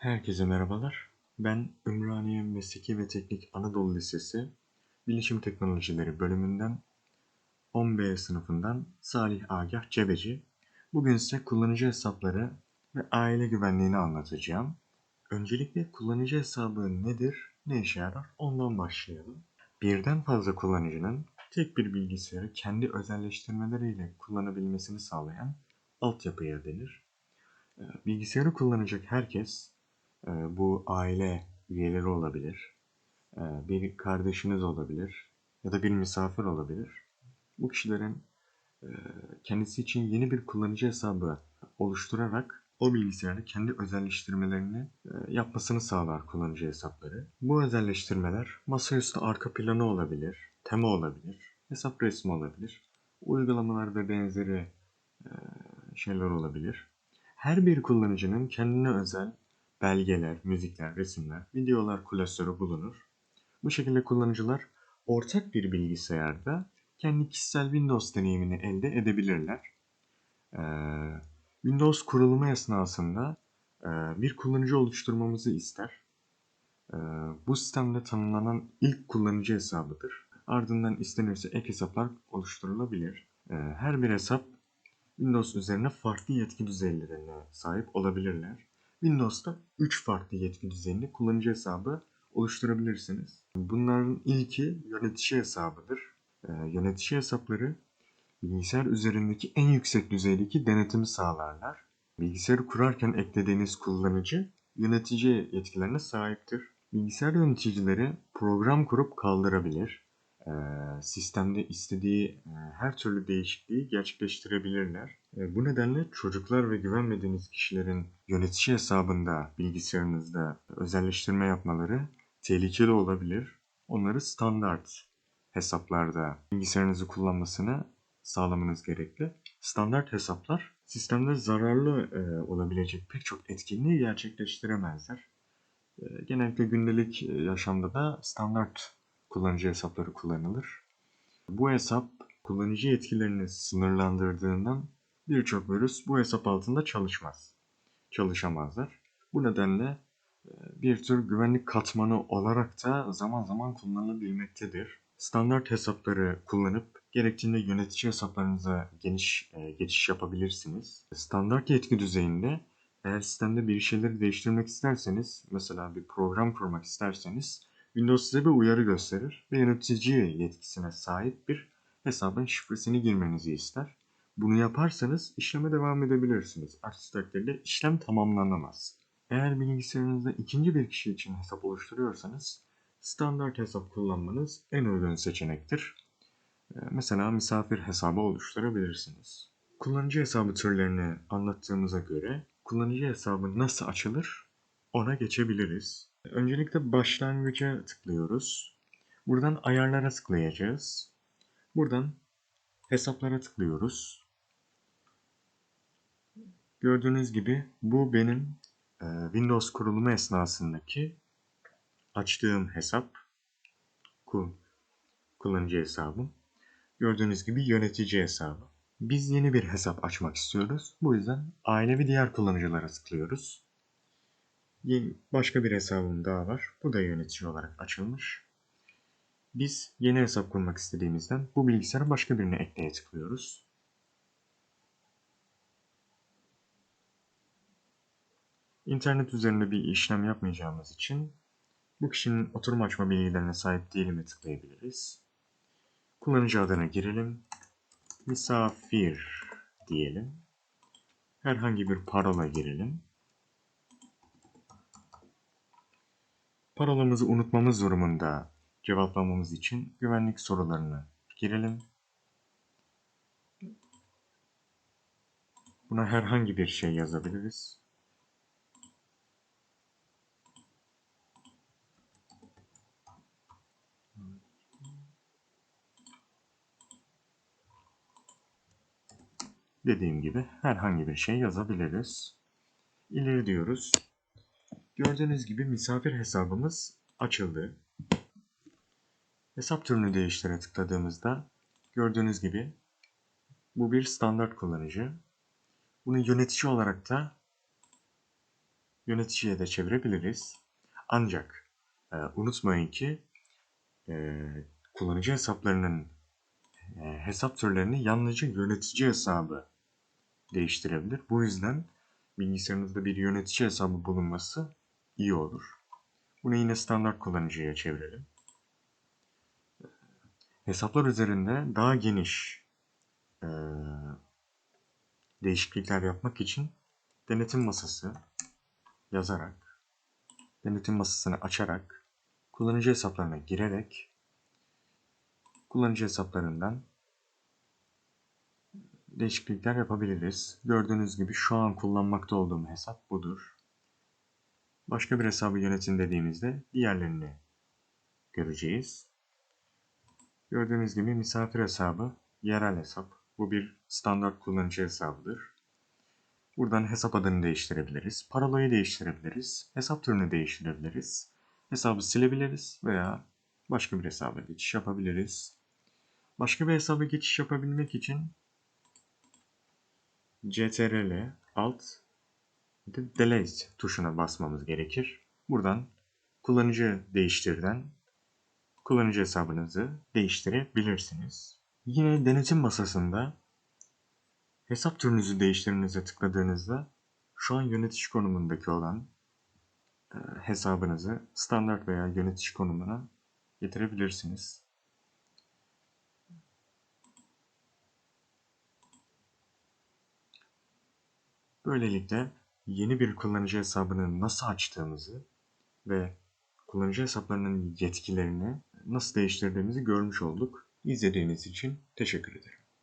Herkese merhabalar. Ben Ümraniye Mesleki ve Teknik Anadolu Lisesi Bilişim Teknolojileri bölümünden 10B sınıfından Salih Agah Cebeci. Bugün size kullanıcı hesapları ve aile güvenliğini anlatacağım. Öncelikle kullanıcı hesabı nedir, ne işe yarar ondan başlayalım. Birden fazla kullanıcının tek bir bilgisayarı kendi özelleştirmeleriyle kullanabilmesini sağlayan altyapıya denir. Ee, Bilgisayarı kullanacak herkes bu aile üyeleri olabilir, e, bir kardeşiniz olabilir ya da bir misafir olabilir. Bu kişilerin e, kendisi için yeni bir kullanıcı hesabı oluşturarak o bilgisayarda kendi özelleştirmelerini e, yapmasını sağlar kullanıcı hesapları. Bu özelleştirmeler masaüstü arka planı olabilir, tema olabilir, hesap resmi olabilir, uygulamalar ve benzeri e, şeyler olabilir. Her bir kullanıcının kendine özel belgeler, müzikler, resimler, videolar klasörü bulunur. Bu şekilde kullanıcılar ortak bir bilgisayarda kendi kişisel Windows deneyimini elde edebilirler. Ee, Windows kurulumu esnasında e, bir kullanıcı oluşturmamızı ister. Ee, bu sistemde tanımlanan ilk kullanıcı hesabıdır. Ardından istenirse ek hesaplar oluşturulabilir. Ee, her bir hesap Windows üzerine farklı yetki düzeylerine sahip olabilirler. Windows'ta 3 farklı yetki düzeyinde kullanıcı hesabı oluşturabilirsiniz. Bunların ilki yönetici hesabıdır. Ee, yönetici hesapları bilgisayar üzerindeki en yüksek düzeydeki denetimi sağlarlar. Bilgisayarı kurarken eklediğiniz kullanıcı yönetici yetkilerine sahiptir. Bilgisayar yöneticileri program kurup kaldırabilir. Ee, sistemde istediği e, her türlü değişikliği gerçekleştirebilirler. E, bu nedenle çocuklar ve güvenmediğiniz kişilerin yönetici hesabında bilgisayarınızda özelleştirme yapmaları tehlikeli olabilir. Onları standart hesaplarda bilgisayarınızı kullanmasını sağlamanız gerekli. Standart hesaplar sistemde zararlı e, olabilecek pek çok etkinliği gerçekleştiremezler. E, genellikle gündelik e, yaşamda da standart kullanıcı hesapları kullanılır. Bu hesap kullanıcı yetkilerini sınırlandırdığından birçok virüs bu hesap altında çalışmaz. Çalışamazlar. Bu nedenle e, bir tür güvenlik katmanı olarak da zaman zaman kullanılabilmektedir. Standart hesapları kullanıp gerektiğinde yönetici hesaplarınıza geniş e, geçiş yapabilirsiniz. Standart yetki düzeyinde eğer sistemde bir şeyleri değiştirmek isterseniz, mesela bir program kurmak isterseniz Windows size bir uyarı gösterir ve yönetici yetkisine sahip bir hesabın şifresini girmenizi ister. Bunu yaparsanız işleme devam edebilirsiniz. Aksi takdirde işlem tamamlanamaz. Eğer bilgisayarınızda ikinci bir kişi için hesap oluşturuyorsanız standart hesap kullanmanız en uygun seçenektir. Ee, Mesela misafir hesabı oluşturabilirsiniz. Kullanıcı hesabı türlerini anlattığımıza göre kullanıcı hesabı nasıl açılır ona geçebiliriz. Öncelikle başlangıca tıklıyoruz. Buradan ayarlara tıklayacağız. Buradan hesaplara tıklıyoruz. Gördüğünüz gibi bu benim e, Windows kurulumu esnasındaki açtığım hesap. Ku- Kullanıcı hesabım. Gördüğünüz gibi yönetici hesabı. Biz yeni bir hesap açmak istiyoruz. Bu yüzden aile ve diğer kullanıcılara tıklıyoruz. Başka bir hesabım daha var. Bu da yönetici olarak açılmış. Biz yeni hesap kurmak istediğimizden bu bilgisayara başka birine ekleye tıklıyoruz. İnternet üzerinde bir işlem yapmayacağımız için bu kişinin oturum açma bilgilerine sahip değil mi tıklayabiliriz. Kullanıcı adına girelim. Misafir diyelim. Herhangi bir parola girelim. Parolamızı unutmamız durumunda cevaplamamız için güvenlik sorularını girelim. Buna herhangi bir şey yazabiliriz. Dediğim gibi herhangi bir şey yazabiliriz. İleri diyoruz. Gördüğünüz gibi misafir hesabımız açıldı. Hesap türünü değiştire tıkladığımızda gördüğünüz gibi bu bir standart kullanıcı. Bunu yönetici olarak da yöneticiye de çevirebiliriz. Ancak e, unutmayın ki e, kullanıcı hesaplarının e, hesap türlerini yalnızca yönetici hesabı değiştirebilir. Bu yüzden bilgisayarınızda bir yönetici hesabı bulunması iyi olur. Bunu yine standart kullanıcıya çevirelim. Hesaplar üzerinde daha geniş e, değişiklikler yapmak için denetim masası yazarak, denetim masasını açarak, kullanıcı hesaplarına girerek, kullanıcı hesaplarından değişiklikler yapabiliriz. Gördüğünüz gibi şu an kullanmakta olduğum hesap budur. Başka bir hesabı yönetin dediğimizde diğerlerini göreceğiz. Gördüğünüz gibi misafir hesabı yerel hesap. Bu bir standart kullanıcı hesabıdır. Buradan hesap adını değiştirebiliriz. Parolayı değiştirebiliriz. Hesap türünü değiştirebiliriz. Hesabı silebiliriz veya başka bir hesaba geçiş yapabiliriz. Başka bir hesaba geçiş yapabilmek için CTRL Alt Delete tuşuna basmamız gerekir. Buradan kullanıcı değiştirden kullanıcı hesabınızı değiştirebilirsiniz. Yine denetim masasında hesap türünüzü değiştirinize tıkladığınızda şu an yönetici konumundaki olan e, hesabınızı standart veya yönetici konumuna getirebilirsiniz. Böylelikle yeni bir kullanıcı hesabını nasıl açtığımızı ve kullanıcı hesaplarının yetkilerini nasıl değiştirdiğimizi görmüş olduk. İzlediğiniz için teşekkür ederim.